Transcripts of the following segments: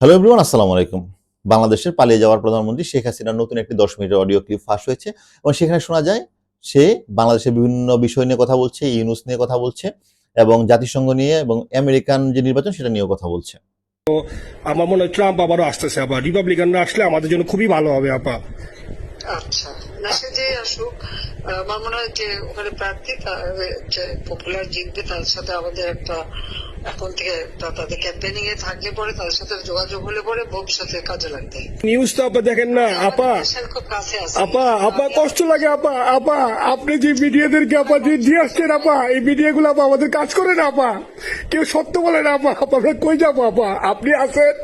Hello everyone আসসালামু আলাইকুম। বাংলাদেশের পালিয়ে যাওয়ার প্রধানমন্ত্রী শেখ হাসিনার নতুন একটি দশ মিনিটের অডিও ক্লিপ ফাঁস হয়েছে এবং সেখানে শোনা যায় সে বাংলাদেশের বিভিন্ন বিষয় নিয়ে কথা বলছে ইউনুস নিয়ে কথা বলছে এবং জাতিসংঘ নিয়ে এবং আমেরিকান যে নির্বাচন সেটা নিয়েও কথা বলছে। তো আমার মনে হয় ট্রাম্প আবারও আসতেছে আবার রিপাবলিকানরা আসলে আমাদের জন্য খুবই ভালো হবে আপা। আচ্ছা না সে যে আসুক আমার মনে হয় যে ওখানে প্রার্থী পপুলার জিতবে তার সাথে আমাদের একটা এখন থেকে তাদের ক্যাম্পেনিং এ থাকলে পরে তাদের সাথে যোগাযোগ হলে পরে ভবিষ্যতে কাজে লাগবে। নিউজ তো আপা দেখেন না আপা। আপা আপা কষ্ট লাগে আপা আপা। আপনি যে মিডিয়াদেরকে আপা যে দিয়ে আসছেন আপা এই মিডিয়া গুলো আপা আমাদের কাজ করে না আপা। কেউ সত্য বলে না আপা। আপা আমরা কই যাব আপা? আপনি আছেন?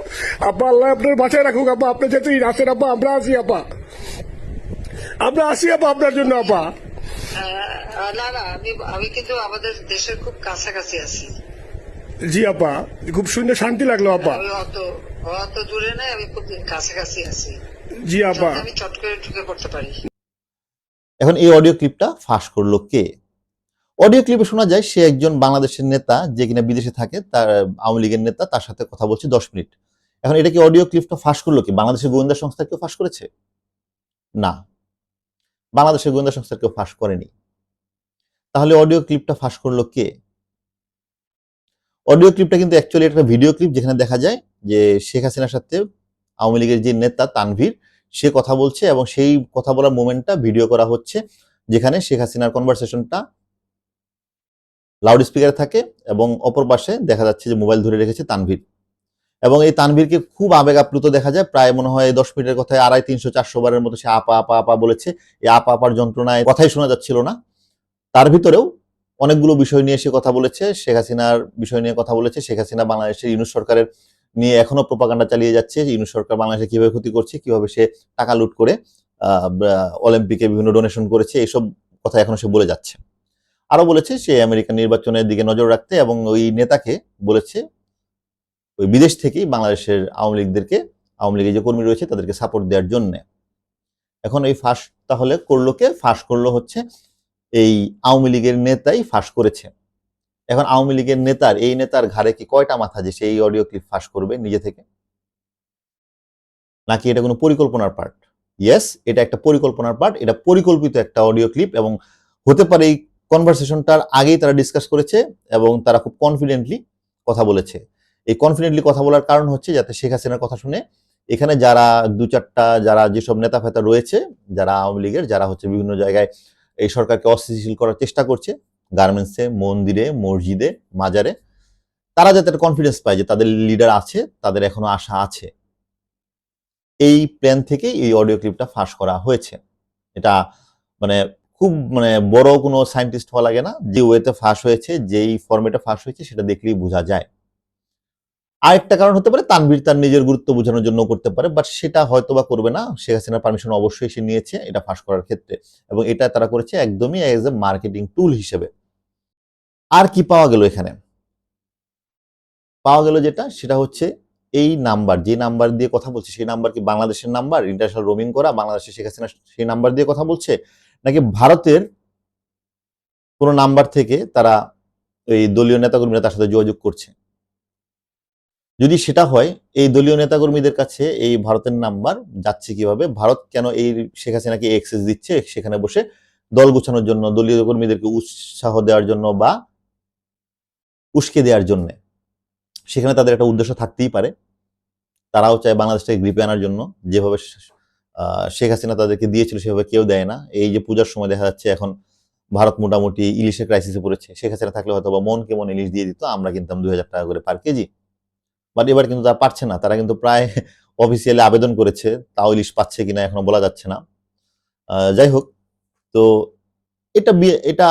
আপা আল্লাহ আপনার বাসায় রাখুক আপা। আপনি যেহেতু আছেন আপা আমরা আসি আপা। আমরা আসি আপা আপনার জন্য আপা। না না আমি আমি কিন্তু আমাদের দেশের খুব কাছাকাছি আছি। জি আপা। খুব শুনে শান্তি লাগল আপা। অত দূরে নাই আমি খুব কাছাকাছি আছি। জি আপা। আমি চট করে ঢুকে পড়তে পারি। এখন এই অডিও ক্লিপটা ফাঁস করল কে? অডিও ক্লিপে শোনা যায় সে একজন বাংলাদেশের নেতা যে কিনা বিদেশে থাকে তার আওয়ামী লীগের নেতা তার সাথে কথা বলছে দশ মিনিট। এখন এটা কি অডিও ক্লিপটা ফাঁস করল কি? বাংলাদেশের গোয়েন্দা সংস্থা কেউ ফাঁস করেছে? না। বাংলাদেশের গোয়েন্দা সংস্থা কেউ ফাঁস করেনি। তাহলে অডিও ক্লিপটা ফাঁস করল কে? অডিও ক্লিপটা কিন্তু অ্যাকচুয়ালি একটা ভিডিও ক্লিপ যেখানে দেখা যায় যে শেখ হাসিনার সাথে আওয়ামী লীগের যে নেতা তানভীর, সে কথা বলছে এবং সেই কথা বলার মোমেন্টটা ভিডিও করা হচ্ছে যেখানে শেখ হাসিনার কনভারসেশনটা লাউড স্পিকারে থাকে এবং অপর পাশে দেখা যাচ্ছে যে মোবাইল ধরে রেখেছে তানভীর। এবং এই তানভীরকে খুব আবেগ আপ্লুত দেখা যায়, প্রায় মনে হয় দশ মিনিটের কথায় আড়াই তিনশো চারশো বারের মতো সে আপা আপা আপা বলেছে, এই আপা আপার যন্ত্রণায় কথাই শোনা যাচ্ছিল না। তার ভিতরেও অনেকগুলো বিষয় নিয়ে সে কথা বলেছে, শেখ হাসিনার বিষয় নিয়ে কথা বলেছে, শেখ হাসিনা বাংলাদেশের ইউনুস সরকারের নিয়ে এখনও প্রপাগান্ডা চালিয়ে যাচ্ছে যে ইউনুস সরকার বাংলাদেশে কীভাবে ক্ষতি করছে, কীভাবে সে টাকা লুট করে অলিম্পিকে বিভিন্ন ডোনেশন করেছে, এইসব কথা এখনও সে বলে যাচ্ছে। আরও বলেছে সে আমেরিকান নির্বাচনের দিকে নজর রাখতে এবং ওই নেতাকে বলেছে, ওই বিদেশ থেকেই বাংলাদেশের আওয়ামী লীগদেরকে, আওয়ামী লীগের যে কর্মী রয়েছে তাদেরকে সাপোর্ট দেওয়ার জন্য। এখন এই ফাঁস তাহলে করল কে? ফাঁস করল হচ্ছে এই আওয়ামী লীগের নেতাই ফাঁস করেছে এখন আওয়ামী লীগের নেতার, এই নেতার ঘাড়ে কি কয়টা মাথা যে সেই অডিও ক্লিপ ফাঁস করবে নিজে থেকে? নাকি এটা কোনো পরিকল্পনার পার্ট? ইয়েস এটা একটা পরিকল্পনার পার্ট, এটা পরিকল্পিত একটা অডিও ক্লিপ এবং হতে পারে এই কনভারসেশনটার আগেই তারা ডিসকাস করেছে এবং তারা খুব কনফিডেন্টলি কথা বলেছে। এই কনফিডেন্টলি কথা বলার কারণ হচ্ছে যাতে শেখ হাসিনার কথা শুনে এখানে যারা দু চারটা যারা যেসব নেতা ফেতা রয়েছে, যারা আওয়ামী লীগের, যারা হচ্ছে বিভিন্ন জায়গায় এই সরকারকে অস্থিতিশীল করার চেষ্টা করছে গার্মেন্টসে, মন্দিরে, মসজিদে, মাজারে। তারা যাতে কনফিডেন্স পায় যে তাদের লিডার আছে, তাদের এখনও আশা আছে। এই প্ল্যান থেকেই এই অডিও ক্লিপটা ফাঁস করা হয়েছে। এটা মানে খুব মানে বড় কোনো সায়েন্টিস্ট হওয়া লাগে না। যে ওয়েতে ফাঁস হয়েছে, যেই ফর্মেটে ফাঁস হয়েছে, সেটা দেখলেই বোঝা যায়। আরেকটা কারণ হতে পারে তানভীর তার নিজের গুরুত্ব বোঝানোর জন্য করতে পারে বাট সেটা হয়তো বা করবে না। শেখ হাসিনার পারমিশন অবশ্যই সে নিয়েছে, এটা ফাঁস করার ক্ষেত্রে। এবং এটা তারা করেছে একদমই এজ এ মার্কেটিং টুল হিসেবে। আর কি পাওয়া গেল এখানে? পাওয়া গেল যেটা, সেটা হচ্ছে এই নাম্বার, যে নাম্বার দিয়ে কথা বলছে, সেই নাম্বার কি বাংলাদেশের নাম্বার? ইন্টারন্যাশনাল রোমিং করা, বাংলাদেশের শেখ হাসিনা সেই নাম্বার দিয়ে কথা বলছে? নাকি ভারতের কোনো নাম্বার থেকে তারা এই দলীয় নেতাকর্মীরা তার সাথে যোগাযোগ করছে? যদি সেটা হয়, এই দলীয় নেতাকর্মীদের কাছে এই ভারতের নাম্বার যাচ্ছে কীভাবে? ভারত কেন এই শেখ হাসিনাকে এক্সেস দিচ্ছে? সেখানে বসে দল গোছানোর জন্য, দলীয় কর্মীদেরকে উৎসাহ দেওয়ার জন্য বা উস্কে দেওয়ার জন্য। সেখানে তাদের একটা উদ্দেশ্য থাকতেই পারে। তারাও চায় বাংলাদেশটাকে গ্রিপে আনার জন্য। যেভাবে শেখ হাসিনা তাদেরকে দিয়েছিল, সেভাবে কেউ দেয় না। এই যে পূজার সময় দেখা যাচ্ছে এখন ভারত মোটামুটি ইলিশের ক্রাইসিসে পড়েছে। শেখ হাসিনা থাকলে হয়তো বা মন কেমন ইলিশ দিয়ে দিত, আমরা কিনতাম দুই হাজার টাকা করে পার কেজি। বাট এবার কিন্তু তারা পারছে না। তারা কিন্তু প্রায় অফিসিয়ালি আবেদন করেছে, তাও ইলিশ পাচ্ছে কিনা এখনও বলা যাচ্ছে না। যাই হোক, তো এটা এটা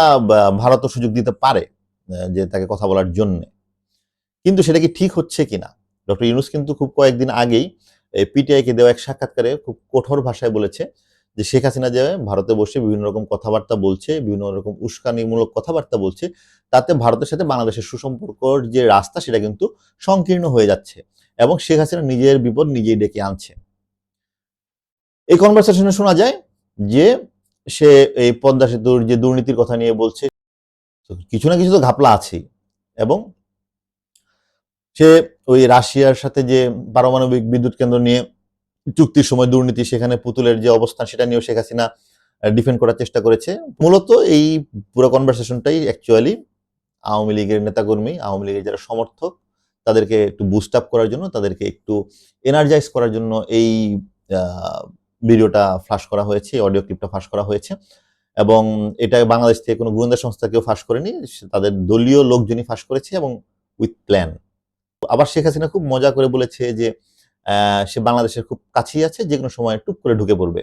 ভারতও সুযোগ দিতে পারে যে তাকে কথা বলার জন্য। কিন্তু সেটা কি ঠিক হচ্ছে কিনা? ডক্টর ইউনুস কিন্তু খুব কয়েকদিন আগেই পিটিআই কে দেওয়া এক সাক্ষাৎকারে খুব কঠোর ভাষায় বলেছে যে শেখ হাসিনা যে ভারতে বসে বিভিন্ন রকম কথাবার্তা বলছে, বিভিন্ন রকম উস্কানিমূলক কথাবার্তা বলছে, তাতে ভারতের সাথে বাংলাদেশের সুসম্পর্কর যে রাস্তা সেটা কিন্তু সংকীর্ণ হয়ে যাচ্ছে এবং শেখ হাসিনা নিজের বিপদ নিজেই ডেকে আনছে। এই কনভারসেশনে শোনা যায় যে সে এই পদ্মা সেতুর যে দুর্নীতির কথা নিয়ে বলছে কিছু না কিছু তো ঘাপলা আছেই এবং সে ওই রাশিয়ার সাথে যে পারমাণবিক বিদ্যুৎ কেন্দ্র নিয়ে চুক্তির সময় দুর্নীতি, সেখানে পুতুলের যে অবস্থান, সেটা নিয়েও শেখ হাসিনা ডিফেন্ড করার চেষ্টা করেছে। মূলত এই পুরো কনভারসেশনটাই অ্যাকচুয়ালি আওয়ামী লীগের নেতাকর্মী, আওয়ামী লীগের যারা সমর্থক, তাদেরকে একটু বুস্ট আপ করার জন্য, তাদেরকে একটু এনার্জাইজ করার জন্য এই ভিডিওটা ফ্লাশ করা হয়েছে অডিও ক্লিপটা ফাঁস করা হয়েছে। এবং এটা বাংলাদেশ থেকে কোনো গোয়েন্দা সংস্থা কেউ ফাঁস করেনি তাদের দলীয় লোকজনই ফাঁস করেছে এবং উইথ প্ল্যান আবার শেখ হাসিনা খুব মজা করে বলেছে যে সে বাংলাদেশের খুব কাছেই আছে যে কোনো সময় টুপ করে ঢুকে পড়বে।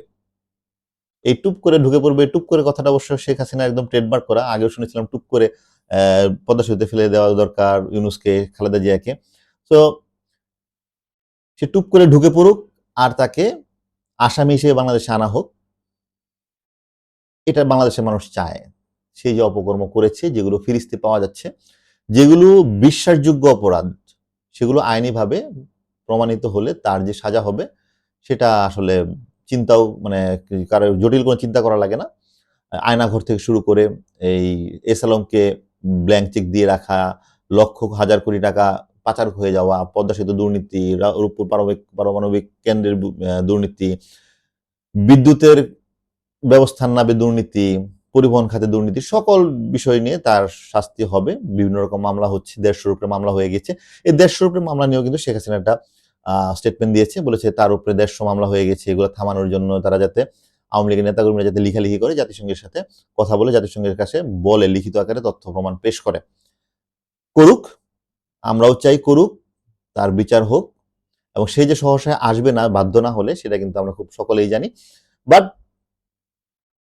এই টুপ করে ঢুকে পড়বে টুপ করে কথাটা অবশ্য শেখ হাসিনা একদম ট্রেডমার্ক করা আগেও শুনেছিলাম টুপ করে আহ, পদ্মা সেতুতে ফেলে দেওয়া দরকার ইউনুসকে খালেদা জিয়াকে। তো সে টুপ করে ঢুকে পড়ুক আর তাকে আসামি হিসেবে বাংলাদেশে আনা হোক এটা বাংলাদেশের মানুষ চায়। সে যে অপকর্ম করেছে যেগুলো ফিরিস্তি পাওয়া যাচ্ছে যেগুলো বিশ্বাসযোগ্য অপরাধ সেগুলো আইনিভাবে প্রমাণিত হলে তার যে সাজা হবে, সেটা আসলে চিন্তাও মানে কারও জটিল কোনো চিন্তা করা লাগে না। আয়নাঘর থেকে শুরু করে এই এস আলমকে ব্ল্যাঙ্ক চেক দিয়ে রাখা, লক্ষ হাজার কোটি টাকা পাচার হয়ে যাওয়া, পদ্মা সেতু দুর্নীতি, রূপপুর পারমাণবিক পারমাণবিক কেন্দ্রের দুর্নীতি, বিদ্যুতের ব্যবস্থার নামে দুর্নীতি পরিবহন খাতে দুর্নীতি, সকল বিষয় নিয়ে তার শাস্তি হবে। বিভিন্ন রকম মামলা হচ্ছে, দেড়শোর উপরে মামলা হয়ে গেছে। এই দেড়শোর উপরে মামলা নিয়েও কিন্তু শেখ হাসিনা একটা স্টেটমেন্ট দিয়েছে। বলেছে তার উপরে দেড়শো মামলা হয়ে গেছে, এগুলো থামানোর জন্য তারা যাতে আওয়ামী লীগের নেতাকর্মীরা যাতে লিখালিখি করে, জাতিসংঘের সাথে কথা বলে, জাতিসংঘের কাছে বলে, লিখিত আকারে তথ্য প্রমাণ পেশ করে। করুক, আমরাও চাই করুক, তার বিচার হোক। এবং সেই যে সহসায় আসবে না, বাধ্য না হলে, সেটা কিন্তু আমরা খুব সকলেই জানি। বাট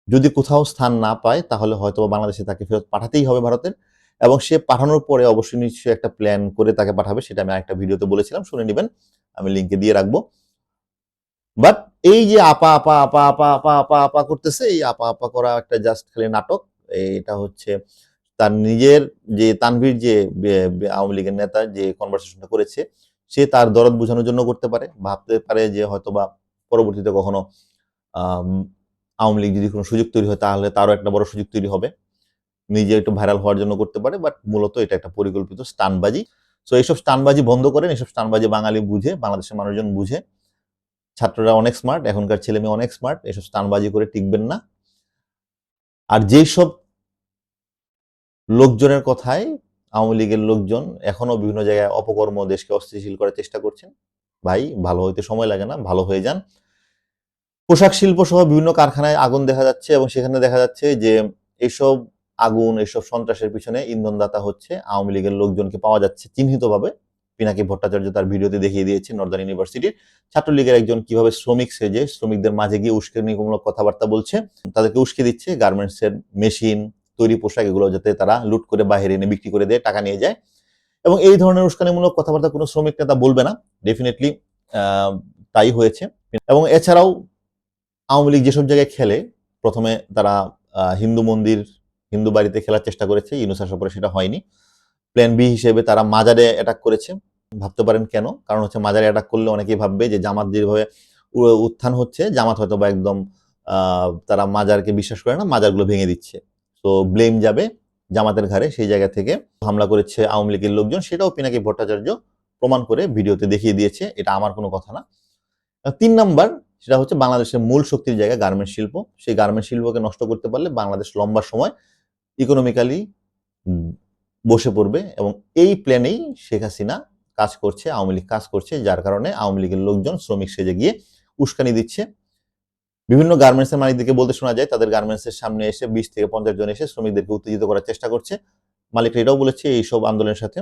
যদি কোথাও স্থান না পায়, তাহলে হয়তো বাংলাদেশে তাকে ফেরত পাঠাতেই হবে ভারতের। এবং সে পাঠানোর পরে অবশ্যই নিশ্চয়ই একটা প্ল্যান করে তাকে পাঠাবে, সেটা আমি আরেকটা ভিডিওতে বলেছিলাম, শুনে নেবেন। আমি লিঙ্কে দিয়ে রাখব। বাট এই যে আপা আপা আপা আপা আপা আপা আপা করতেছে, এই আপা আপা করা একটা জাস্ট খালি নাটক। এটা হচ্ছে তার নিজের যে তানভীর যে আওয়ামী লীগের নেতা যে কনভারসেশনটা করেছে, সে তার দরদ বোঝানোর জন্য করতে পারে। ভাবতে পারে যে হয়তোবা পরবর্তীতে কখনো আওয়ামী লীগ যদি কোনো সুযোগ তৈরি হয়, তাহলে তারও একটা বড় সুযোগ তৈরি হবে। নিজে একটু ভাইরাল হওয়ার জন্য করতে পারে বাট মূলত এটা একটা পরিকল্পিত স্টানবাজি সো এইসব স্টানবাজি বন্ধ করেন, এইসব স্টানবাজি বাঙালি বুঝে, বাংলাদেশের মানুষজন বুঝে। ছাত্ররা অনেক স্মার্ট এখনকার ছেলে মেয়ে অনেক স্মার্ট এসব স্টানবাজি করে টিকবেন না। আর যেই সব লোকজনের কথায় আওয়ামী লীগের লোকজন এখনও বিভিন্ন জায়গায় অপকর্ম, দেশকে অস্থিতিশীল করার চেষ্টা করছেন, ভাই, ভালো হইতে সময় লাগে না, ভালো হয়ে যান। পোশাক শিল্প সহ বিভিন্ন কারখানায় আগুন দেখা যাচ্ছে এবং সেখানে দেখা যাচ্ছে যে এইসব আগুন এইসব সন্ত্রাসের পিছনে ইন্ধনদাতা হচ্ছে, আওয়ামী লীগের লোকজনকে পাওয়া যাচ্ছে চিহ্নিতভাবে। পিনাকি ভট্টাচার্য তার ভিডিওতে দেখিয়ে দিয়েছে নর্দার্ন ইউনিভার্সিটির। ছাত্রলীগের একজন কীভাবে শ্রমিক সেজে শ্রমিকদের মাঝে গিয়ে উস্কানিমূলক কথাবার্তা বলছে, তাদেরকে উস্কে দিচ্ছে গার্মেন্টস এর মেশিন, তৈরি পোশাক এগুলো যাতে তারা লুট করে বাইরে এনে বিক্রি করে দেয় টাকা নিয়ে যায়। এবং এই ধরনের উস্কানিমূলক কথাবার্তা কোনো শ্রমিক নেতা বলবে না। ডেফিনেটলি তাই হয়েছে। এবং এছাড়াও আওয়ামী লীগ যেসব জায়গায় খেলে, প্রথমে তারা হিন্দু মন্দির, হিন্দু বাড়িতে খেলার চেষ্টা করেছে, ইউনুস আসার পরে সেটা হয়নি। প্ল্যান বি হিসেবে তারা মাজারে অ্যাটাক করেছে। ভাবতে পারেন কেন? কারণ হচ্ছে মাজারে অ্যাটাক করলে অনেকেই ভাববে যে জামাত যেভাবে উত্থান হচ্ছে, জামাত হয়তো বা একদম তারা মাজারকে বিশ্বাস করে না, মাজারগুলো ভেঙে দিচ্ছে। তো ব্লেম যাবে জামাতের ঘাড়ে, সেই জায়গা থেকে হামলা করেছে আওয়ামী লীগের লোকজন, সেটাও পিনাকি ভট্টাচার্য প্রমাণ করে ভিডিওতে দেখিয়ে দিয়েছে, এটা আমার কোনো কথা না। তিন নাম্বার সেটা হচ্ছে বাংলাদেশের মূল শক্তির জায়গা গার্মেন্টস শিল্প। সেই গার্মেন্টস শিল্পকে নষ্ট করতে পারলে বাংলাদেশ লম্বা সময় ইকোনমিক্যালি বসে পড়বে এবং এই প্ল্যানেই শেখ হাসিনা কাজ করছে, আওয়ামী লীগ কাজ করছে, যার কারণে আওয়ামী লীগের লোকজন শ্রমিক সেজে গিয়ে উস্কানি দিচ্ছে। বিভিন্ন গার্মেন্টসের মালিকদেরকে বলতে শোনা যায়, তাদের গার্মেন্টসের সামনে এসে বিশ থেকে পঞ্চাশ জন এসে শ্রমিকদেরকে উত্তেজিত করার চেষ্টা করছে। মালিকরা এটাও বলেছে এইসব আন্দোলনের সাথে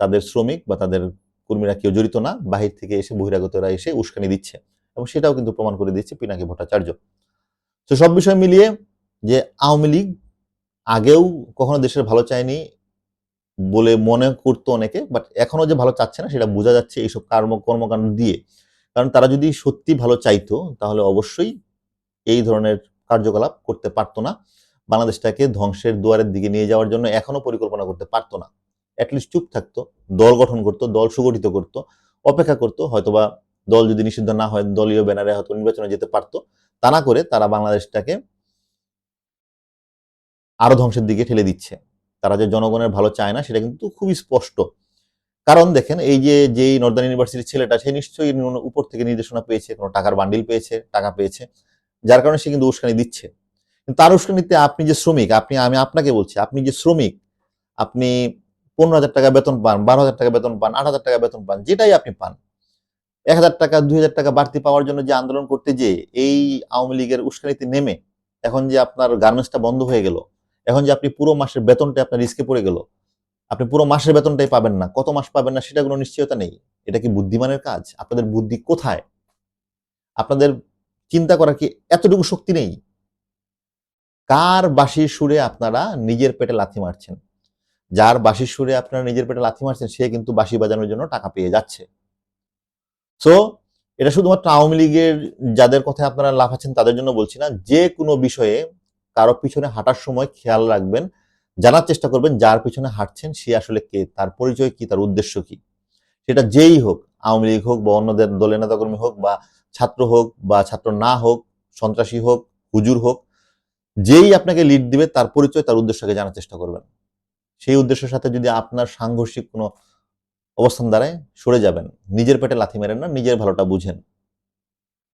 তাদের শ্রমিক বা তাদের কর্মীরা কেউ জড়িত না, বাহির থেকে এসে বহিরাগতরা এসে উস্কানি দিচ্ছে। এবং সেটাও কিন্তু প্রমাণ করে দিচ্ছে পিনাকি ভট্টাচার্য। তো সব বিষয় মিলিয়ে যে আওয়ামী লীগ আগেও কখনো দেশের ভালো চায়নি বলে মনে করতো অনেকে বাট এখনও যে ভালো চাচ্ছে না সেটা বোঝা যাচ্ছে এইসব কর্ম, কর্মকাণ্ড দিয়ে। কারণ তারা যদি সত্যি ভালো চাইতো, তাহলে অবশ্যই এই ধরনের কার্যকলাপ করতে পারতো না। বাংলাদেশটাকে ধ্বংসের দুয়ারের দিকে নিয়ে যাওয়ার জন্য এখনও পরিকল্পনা করতে পারতো না। অ্যাটলিস্ট চুপ থাকতো, দল গঠন করতো, দল সুগঠিত করতো, অপেক্ষা করতো, হয়তোবা দল যদি নিষিদ্ধ না হয়, দলীয় ব্যানারে হয়তো নির্বাচনে যেতে পারতো, তা না করে তারা বাংলাদেশটাকে আরও ধ্বংসের দিকে ঠেলে দিচ্ছে। তারা যে জনগণের ভালো চায় না, সেটা কিন্তু খুবই স্পষ্ট। কারণ দেখেন, এই যে যেই নর্দার্ন ইউনিভার্সিটির ছেলেটা, সে নিশ্চয়ই উপর থেকে নির্দেশনা পেয়েছে, কোনো টাকার বান্ডিল পেয়েছে, টাকা পেয়েছে, যার কারণে সে কিন্তু উস্কানি দিচ্ছে। তার উস্কানিতে আপনি যে শ্রমিক, আপনি আমি আপনাকে বলছি, আপনি যে শ্রমিক, আপনি পনেরো হাজার টাকা বেতন পান, বারো হাজার টাকা বেতন পান, আট হাজার টাকা বেতন পান, যেটাই আপনি পান এক হাজার টাকা, দুই হাজার টাকা বাড়তি পাওয়ার জন্য যে আন্দোলন করতে যে এই আওয়ামী লীগের উস্কানিতে নেমে এখন যে আপনার গার্মেন্টসটা বন্ধ হয়ে গেল, এখন যে আপনি পুরো মাসের বেতনটা আপনার রিস্কে পড়ে গেল, আপনি পুরো মাসের বেতনটাই পাবেন না, কত মাস পাবেন না সেটা কোনো নিশ্চয়তা নেই, এটা কি বুদ্ধিমানের কাজ? আপনাদের বুদ্ধি কোথায়? আপনাদের চিন্তা করার কি এতটুকু শক্তি নেই? কার বাঁশির সুরে আপনারা নিজের পেটে লাথি মারছেন? যার বাঁশির সুরে আপনারা নিজের পেটে লাথি মারছেন, সে কিন্তু বাসি বাজানোর জন্য টাকা পেয়ে যাচ্ছে। সো এটা শুধুমাত্র আওয়ামী লীগের যাদের কথা আপনারা লাফাচ্ছেন তাদের জন্য বলছি না। যে কোনো বিষয়ে কারও পিছনে হাঁটার সময় খেয়াল রাখবেন, জানার চেষ্টা করবেন যার পিছনে হাঁটছেন, সে আসলে কে, তার পরিচয় কি, তার উদ্দেশ্য কি। সেটা যেই হোক, আওয়ামী লীগ হোক বা অন্য দের- দলের নেতাকর্মী হোক বা ছাত্র হোক বা ছাত্র না হোক, সন্ত্রাসী হোক, হুজুর হোক, যেই আপনাকে লিড দিবে, তার পরিচয়, তার উদ্দেশ্যকে জানার চেষ্টা করবেন। সেই উদ্দেশ্যের সাথে যদি আপনার সাংঘর্ষিক কোনো অবস্থান দাঁড়ায় সরে যাবেন। নিজের পেটে লাথি মেরেন না নিজের ভালোটা বুঝেন।